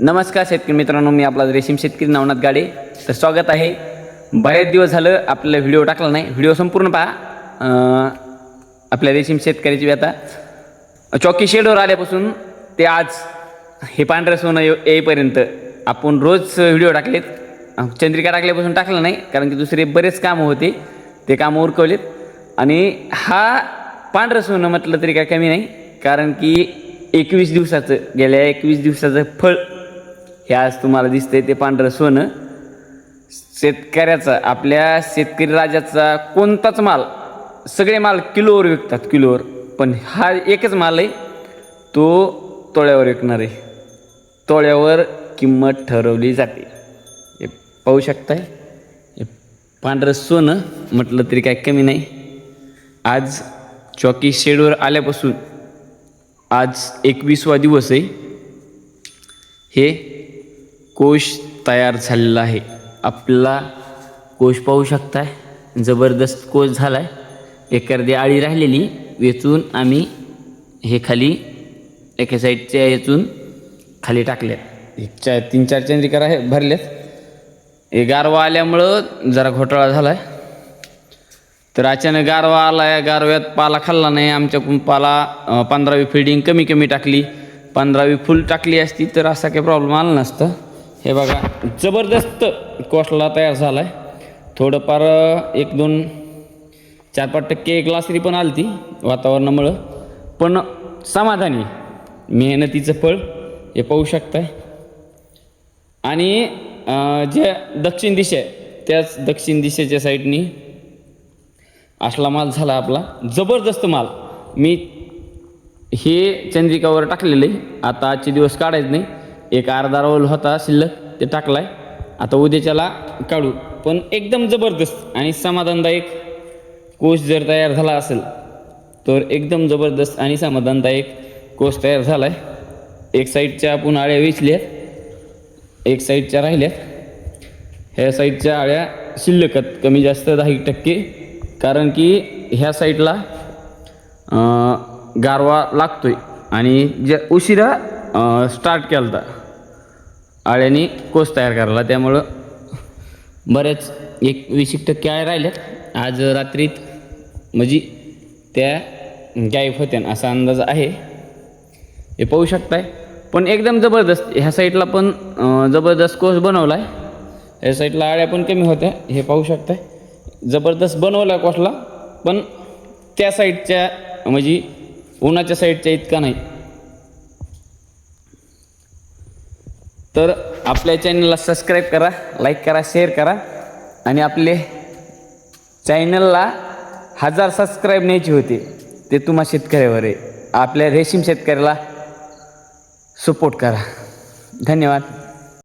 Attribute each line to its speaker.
Speaker 1: नमस्कार शेतकरी मित्रांनो मी आपला रेशीम शेतकरी नवनाथ गाडे. तर स्वागत आहे. बरेच दिवस झालं आपल्याला व्हिडिओ टाकला नाही. व्हिडिओ संपूर्ण पहा. आपल्या रेशीम शेतकऱ्याची व्यथा चौकी शेडवर आल्यापासून ते आज हे पांढरं सोनं येईपर्यंत आपण रोज व्हिडिओ टाकलेत. चंद्रिका टाकल्यापासून टाकलं नाही कारण की दुसरे बरेच कामं होते. ते कामं उरकवलेत. आणि हा पांढरं सोनं म्हटलं तरी काय कमी नाही कारण की एकवीस दिवसाचं गेल्या एकवीस दिवसाचं फळ हे आज तुम्हाला दिसतंय ते पांढरं सोनं. शेतकऱ्याचा आपल्या शेतकरी राजाचा कोणताच माल सगळे माल किलोवर विकतात किलोवर. पण हा एकच माल आहे तो तोळ्यावर विकणार आहे. तोळ्यावर किंमत ठरवली जाते. हे पाहू शकताय? हे पांढरं सोनं म्हटलं तरी काय कमी नाही. आज चॉकी शेडवर आल्यापासून आज एकवीसवा दिवस आहे. हे कोश तयार झालेला आहे. आपला कोश पाहू शकताय. जबरदस्त कोश झाला आहे एखादी आळी राहिलेली वेचून आम्ही हे खाली एका साईडच्या याचून खाली टाकल्या एक चार तीन चार चंद्रिका आहे भरल्यात. हे गारवा आल्यामुळं जरा घोटाळा झाला आहे तर अचानक गारवा आला या गारव्यात पाला खाल्ला नाही. आमच्याकडून पाला पंधरावी फिल्डिंग कमी कमी टाकली. पंधरावी फुल टाकली असती तर असा काही प्रॉब्लेम आला नसतं. हे बघा जबरदस्त कोसला तयार झाला आहे थोडंफार एक दोन चार पाच टक्के एक ग्लासरी पण आली ती वातावरणामुळं. पण समाधानी मेहनतीचं फळ हे पाहू शकताय. आणि जे दक्षिण दिशा आहे त्याच दक्षिण दिशेच्या साईडनी असला माल झाला आपला जबरदस्त माल. मी हे चंद्रिकावर टाकलेलं आहे आता आजचे दिवस काढायचं नाही. एक अर्धा रोल होता शिल्लक ते टाकलाय. आता उद्याच्याला काढू. पण एकदम जबरदस्त आणि समाधानदायक कोश जर तयार झाला असेल तर एकदम जबरदस्त आणि समाधानदायक कोश तयार झाला आहे एक साईडच्या आपण आळ्या वेचल्यात एक साईडच्या राहिल्यात. ह्या साईडच्या आळ्या शिल्लकत कमी जास्त दहा एक टक्के. कारण की ह्या साईडला गारवा लागतोय. आणि ज्या उशिरा स्टार्ट केला होता आळ्याने कोस तयार करायला. त्यामुळं बऱ्याच एक वीस टक्के आळ्या राहिल्यात आज रात्रीत म्हणजे त्या गायब होत्या असा अंदाज आहे. हे पाहू शकताय. पण एकदम जबरदस्त. ह्या साईडला पण जबरदस्त कोस बनवला आहे ह्या साईडला आळ्या पण कमी होत्या. हे पाहू शकताय. जबरदस्त बनवला आहे कोसला पण त्या साईडच्या म्हणजे उन्हाच्या साईडच्या इतका नाही. तर आपल्या चॅनलला सबस्क्राईब करा लाईक करा शेअर करा. आणि आपले चॅनलला हजार सबस्क्राईब न्यायची होते ते तुम्हा शेतकऱ्यावर आहे. आपल्या रेशीम शेतकऱ्याला सपोर्ट करा. धन्यवाद.